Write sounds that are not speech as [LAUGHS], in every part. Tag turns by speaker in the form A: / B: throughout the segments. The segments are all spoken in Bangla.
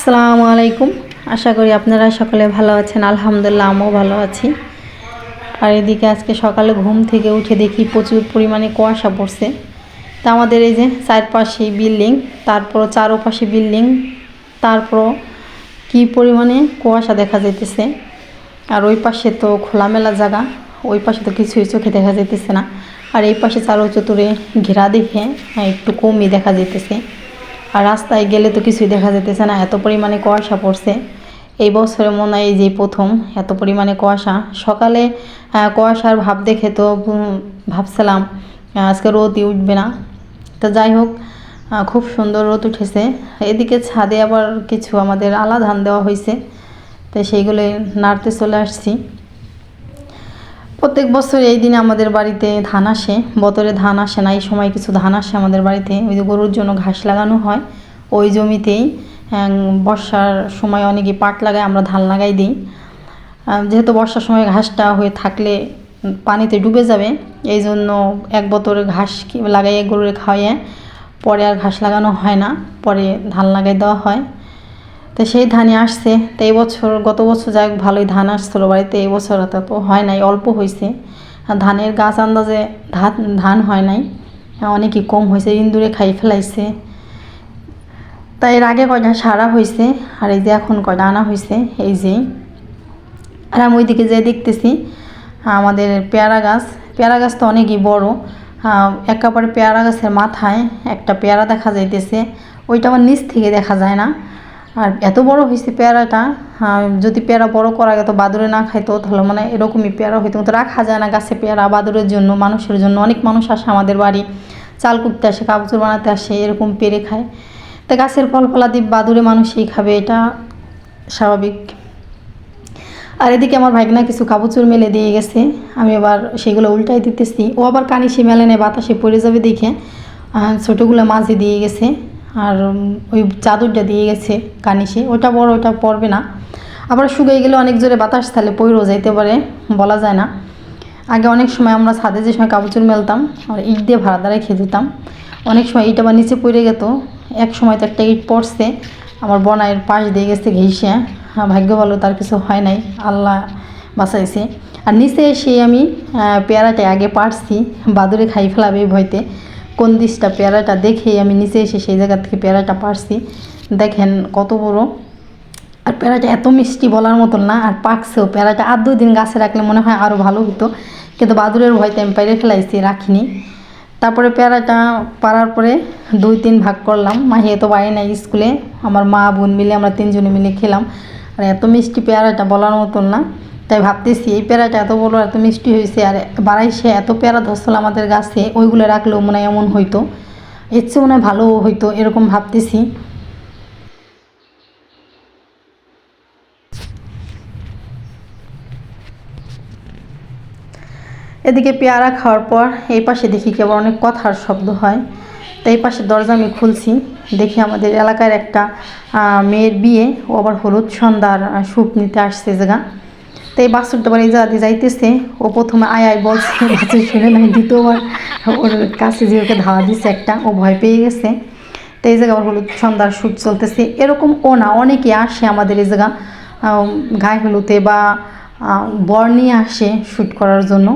A: আসসালামু আলাইকুম। আশা করি আপনারা সকলে ভালো আছেন। আলহামদুলিল্লাহ, আমিও ভালো আছি। আর এদিকে আজকে সকালে ঘুম থেকে উঠে দেখি প্রচুর পরিমাণে কুয়াশা পড়ছে। তা আমাদের এই যে চারপাশে বিল্ডিং তারপর চারোপাশে বিল্ডিং তারপর কি পরিমাণে কুয়াশা দেখা যাইতেছে। আর ওই পাশে তো খোলামেলা জায়গা, ওই পাশে তো কিছুই চোখে দেখা যাইতেছে না। আর এই পাশে চারো চতুরে ঘেরা দেখে একটু কমই দেখা যাইতেছে। আর রাস্তায় গেলে তো কিছুই দেখা যেতেছে না, এত পরিমাণে কুয়াশা পড়ছে। এই বছরে মনে হয় যে প্রথম, এত পরিমাণে কুয়াশা। সকালে কুয়াশার ভাব দেখে তো ভাবছিলাম আজকে রোদই উঠবে না। তো যাই হোক খুব সুন্দর রোদ উঠেছে। এদিকে ছাদে আবার কিছু আমাদের আলা ধান দেওয়া হয়েছে তো সেইগুলো নাড়তে চলে আসছি। প্রত্যেক বছর এই দিনে আমাদের বাড়িতে ধান আসে, বতরে ধান আসে না, এই সময় কিছু ধান আসে আমাদের বাড়িতে, ওই যে গরুর জন্য ঘাস লাগানো হয়, ওই জমিতেই বর্ষার সময় অনেকে পাট লাগায়, আমরা ধান লাগাই দিই। যেহেতু বর্ষার সময় ঘাসটা হয়ে থাকলে পানিতে ডুবে যাবে, এই জন্য এক বতরে ঘাস লাগাইয়ে গরুরে খাওয়াইয়ে, পরে আর ঘাস লাগানো হয় না, পরে ধান লাগাই দেওয়া হয়। তো সেই ধানই আসছে। তো এই বছর, গত বছর যাই ভালোই ধান আসছিল বাড়িতে, এই বছর তো হয় নাই, অল্প হয়েছে ধানের গাছ আন্দাজে ধান ধান হয় নাই। অনেকই কম হয়েছে ইন্দুরে খাই ফেলাইছে। তাই এর আগে কয়টা সারা হয়েছে আর এই যে এখন কয়টা আনা হয়েছে এই যে। আর আমি ওইদিকে যে দেখতেছি, আমাদের পেয়ারা গাছ পেয়ারা গাছ তো অনেকই বড়। একেবারে পেয়ারা গাছের মাথায় একটা পেয়ারা দেখা যাইতেছে, ওইটা আমার নিচ থেকে দেখা যায় না। আর এত বড় হয়েছে পেয়ারাটা যদি পেয়ারা বড় করা গেত, বাদুরে না খাইতো, তাহলে মানে এরকমই পেয়ারা হইতো। কিন্তু রাখা যায় না গাছে পেয়ারা, বাদুরের জন্য, মানুষের জন্য। অনেক মানুষ আসে আমাদের বাড়ি, চাল কুটতে আসে কাপড় বানাতে আসে, এরকম পেরে খায়। তা গাছের ফল ফলা ফলাদি বাদুরে মানুষই খাবে, এটা স্বাভাবিক। আর এদিকে আমার ভাইগনা কিছু কাপড় মেলে দিয়ে গেছে, আমি আবার সেগুলো উল্টাই দিতেছি। ও আবার কানিসে মেলে নেয় বাতাসে পড়ে যাবে দেখে। ছোটোগুলো মাঝে দিয়ে গেছে। আর ওই চাদরটা দিয়ে গেছে কানিসে ওটা বড় ওটা পড়বে না। আবার শুকিয়ে গেলে অনেক জোরে বাতাস তাহলে পইরও যাইতে পারে বলা যায় না। আগে অনেক সময় আমরা ছাদে যে সময় কাপড় চুর মেলতাম আর ইট দিয়ে ভাড়া দাঁড়ায় খেয়ে দিতাম অনেক সময় ইট আবার নিচে পড়ে গেত। এক সময় তো একটা ইট পড়ছে আমার বনায়ের পাশ দিয়ে গেছে ঘেঁষে। হ্যাঁ, ভাগ্য ভালো তার কিছু হয় নাই আল্লাহ বাঁচাইছে। আর নিচে এসে আমি পেয়ারাটা আগে পারছি বাদুরে খাই ফেলাবে ভয়তে। কোন দিশটা পেয়ারাটা দেখেই আমি নিচে এসে সেই জায়গা থেকে পেয়ারাটা পারছি। দেখেন কত বড়। আর পেয়ারাটা এত মিষ্টি বলার মতন না, আর পাকছেও। পেয়ারাটা আর দুই দিন গাছে রাখলে মনে হয় আরও ভালো হতো কিন্তু বাদুরের ভয়তে আমি পাইরে ফেলাইছি, রাখিনি। তারপরে পেয়ারাটা পারার পরে দুই তিন ভাগ করলাম। মাহিয়ে তো বাড়ি নাই স্কুলে। আমার মা বোন মিলে আমরা তিনজনে মিলে খেলাম। আর এত মিষ্টি পেয়ারাটা বলার মতন না। তাই ভাবতেছি এই পেয়ারাটা এত বড় এত মিষ্টি হয়েছে, আর বাড়াইছে এত পেয়ারা ধরছিল আমাদের গাছে, ওইগুলো রাখলেও মনে হয় এমন হইতো। এর চেয়ে মনে হয় ভালো হইতো, এরকম ভাবতেছি। এদিকে পেয়ারা খাওয়ার পর এই পাশে দেখি কেবল অনেক কথার শব্দ হয়। তো এই পাশে দরজা আমি খুলছি, দেখি আমাদের এলাকার একটা মেয়ের বিয়ে, ও আবার হলুদ সন্ধ্যার স্যুপ নিতে আসছে জায়গা। তো এই বাসুরটা বাড়ি যা দিয়ে যাইতেছে। ও প্রথমে আয় আয় বলছে [LAUGHS] বাসুর শুনে নাই, দ্বিতীয়বার ওর কাছে যে ওকে ধাওয়া দিছে একটা, ও ভয় পেয়ে গেছে। তো এই জায়গা হলুদ সন্ধ্যার শ্যুট চলতেছে। এরকম ও না, অনেকে আসে আমাদের এই জায়গা গায়ে হলুদে বা বর নিয়ে আসে শ্যুট করার জন্য।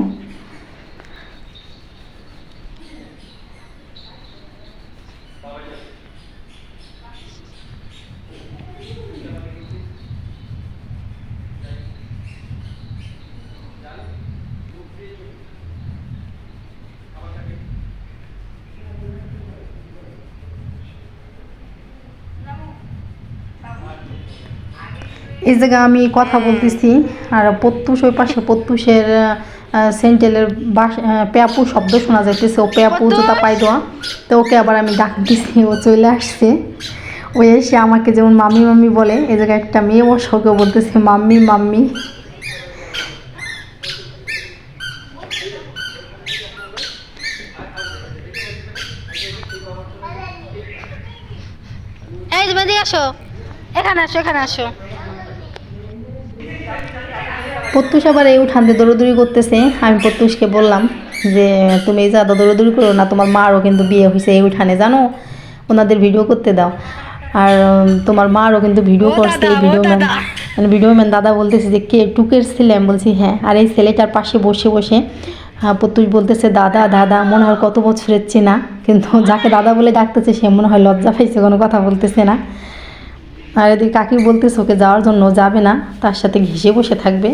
A: এই জায়গা আমি কথা বলতেছি আর প্রত্যুষ ওই পাশে প্রত্যুষের সেন্টেলের বাস পেয়াপু শব্দ শোনা যাইতেছে ও পেয়াপু জুতা পাই দেওয়া। তো ওকে আবার আমি ডাক দিছি ও চলে আসছে। ও এসে আমাকে যেমন মাম্মি মাম্মি বলে এই জায়গায় একটা মেয়ে বসে ওকে বলতেছে মাম্মি মাম্মি।
B: এই তুমি আসো। এখানে আসো এখানে আসো।
A: প্রত্যুষ আবার এই উঠান দিয়ে দৌড়দৌড়ি করতেছে। আমি প্রত্যুষকে বললাম যে তুমি এই জাদা দৌড়দৌড়ি করো না তোমার মারও কিন্তু বিয়ে হয়েছে এই উঠানে জানো? ওনাদের ভিডিও করতে দাও। আর তোমার মারও কিন্তু ভিডিও করছে এই ভিডিও ম্যান মানে ভিডিও ম্যান দাদা বলতেছে যে কে টুকের ছেলে? আমি বলছি হ্যাঁ। আর এই ছেলেটার পাশে বসে বসে হ্যাঁ, প্রত্যুষ বলতেছে দাদা দাদা মনে হয় কত বছরের চেনা। কিন্তু যাকে দাদা বলে ডাকতেছে সে মনে হয় লজ্জা পাইছে কোনো কথা বলতেছে না। আর এদিকে কাকি বলতেছে, ওকে যাওয়ার জন্য যাবে না, তার সাথে ঘেসে বসে থাকবে।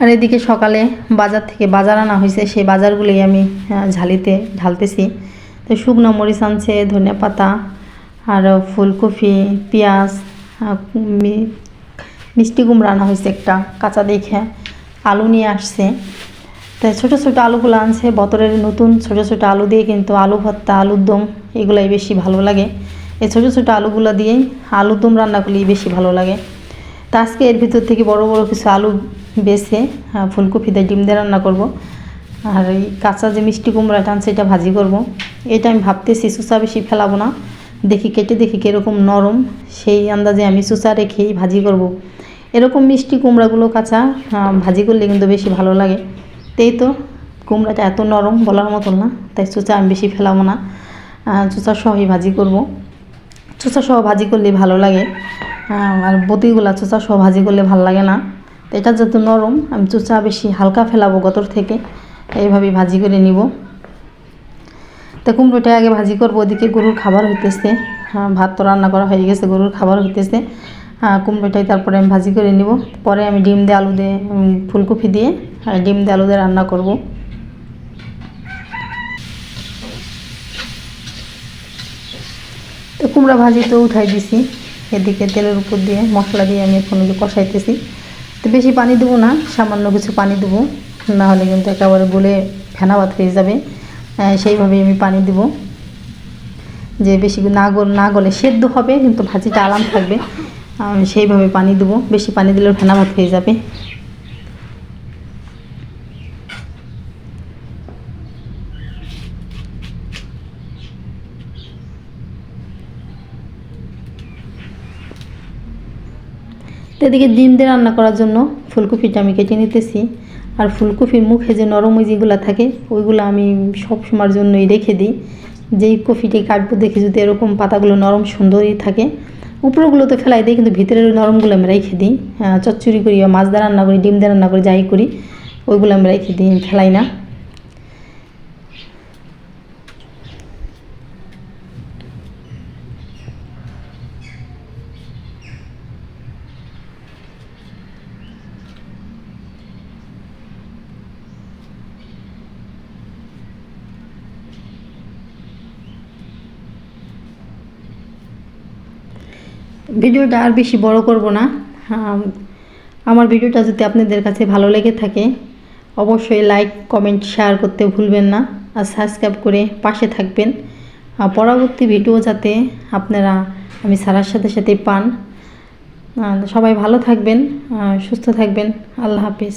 A: আর এদিকে সকালে বাজার থেকে বাজার আনা হয়েছে, সেই বাজারগুলোই আমি ঝালিতে ঢালতেছি। তো শুকনো মরিচ আনছে ধনে পাতা, আর ফুলকপি, পেঁয়াজ মিষ্টি কুমড়া আনা হয়েছে একটা, কাঁচা দেখে আলু নিয়ে আসছে। তাই ছোটো ছোটো আলুগুলো আনছে, বতরের নতুন ছোটো ছোটো আলু দিয়ে কিন্তু আলু ভর্তা, আলুর দম, এগুলাই বেশি ভালো লাগে। এই ছোটো ছোটো আলুগুলো দিয়েই আলুর দম রান্না করলেই বেশি ভালো লাগে। তা আজকে এর ভিতর থেকে বড় বড় কিছু আলু বেছে ফুলকপি দিয়ে ডিম দিয়ে রান্না করব। আর এই কাঁচা যে মিষ্টি কুমড়াটা আনছে এটা ভাজি করব। এটা আমি ভাবতেছি সুসা বেশি ফেলাবো না। দেখি কেটে দেখি কীরকম নরম সেই আন্দাজে আমি সুসা রেখেই ভাজি করব। এরকম মিষ্টি কুমড়াগুলো কাঁচা ভাজি করলে কিন্তু বেশি ভালো লাগে। তো এই তো কুমড়াটা এত নরম বলার মতন না, তাই চুচা আমি বেশি ফেলাবো না। চুচা সহই ভাজি করব। চোচা সহ ভাজি করলে ভালো লাগে। আর বতিগুলা চোচা সহ ভাজি করলে ভালো লাগে না। তো এটা যেহেতু নরম, আমি চোচা বেশি হালকা ফেলাবো গতর থেকে এইভাবে ভাজি করে নিব। তো কুমড়োটা আগে ভাজি করব, ওদিকে গরুর খাবার হইতেছে। ভাত তো রান্না করা হয়ে গেছে, গরুর খাবার হইতেছে। কুমড়োটাই তারপরে আমি ভাজি করে নিব। পরে আমি ডিম দিয়ে আলু দিয়ে ফুলকপি দিয়ে ডিম দিয়ে আলু দিয়ে রান্না করব তো কুমড়া ভাজি তো উঠাই দিছি। এদিকে তেলের উপর দিয়ে মশলা দিয়ে আমি এখন কষাইতেছি। তো বেশি পানি দেবো না সামান্য কিছু পানি দেবো। না হলে কিন্তু একেবারে গলে ফেনা ভাত হয়ে যাবে। আহ, সেইভাবেই আমি পানি দেবো। যে বেশি না গল না গলে সেদ্ধ হবে কিন্তু ভাজিটা আরাম থাকবে। সেইভাবে পানি দেবো। বেশি পানি দিলেও ফেনা ভাত হয়ে যাবে। এদিকে ডিম দিয়ে রান্না করার জন্য ফুলকপিটা আমি কেটে নিতেছি। আর ফুলকপির মুখে যে নরম যেগুলো থাকে, ওইগুলো আমি সব সময়ের জন্যই রেখে দিই। যেই কফিটি কাটবো দেখি যদি এরকম পাতাগুলো নরম সুন্দরই থাকে। উপরগুলো তো ফেলাই দিই, কিন্তু ভিতরের নরমগুলো আমি রেখে দিই। চচ্চড়ি করি বা মাছ দিয়ে রান্না করি, ডিম দিয়ে রান্না করি, যাই করি, ওইগুলো আমি রেখে দিই, ফেলাই না। ভিডিওটা আর বেশি বড় করব না। আমার ভিডিওটা যদি আপনাদের কাছে ভালো লেগে থাকে, অবশ্যই লাইক কমেন্ট শেয়ার করতে ভুলবেন না আর সাবস্ক্রাইব করে পাশে থাকবেন। পরবর্তী ভিডিও যাতে আপনারা, আমি সারার সাথে সাথে পান। সবাই ভালো থাকবেন সুস্থ থাকবেন। আল্লাহ হাফিজ।